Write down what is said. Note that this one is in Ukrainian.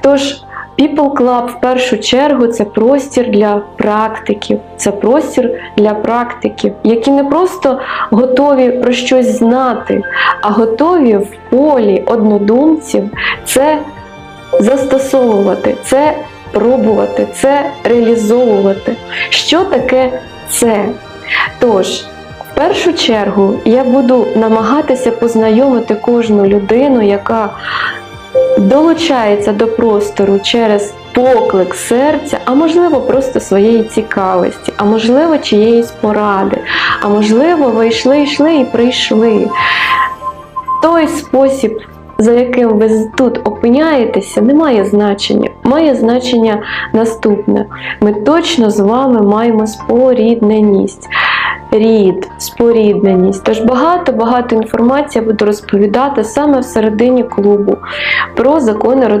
Тож, People Club в першу чергу це простір для практиків, це простір для практиків, які не просто готові про щось знати, а готові в полі однодумців це застосовувати, це пробувати, це реалізовувати. Що таке це? Тож, в першу чергу я буду намагатися познайомити кожну людину, яка долучається до простору через поклик серця, а можливо, просто своєї цікавості, а можливо, чиєїсь поради, а можливо, ви йшли, йшли і прийшли. Той спосіб, за яким ви тут опиняєтеся, не має значення. Має значення наступне: ми точно з вами маємо спорідненість. Рід, спорідненість. Тож багато-багато інформації я буду розповідати саме всередині клубу про закони родового.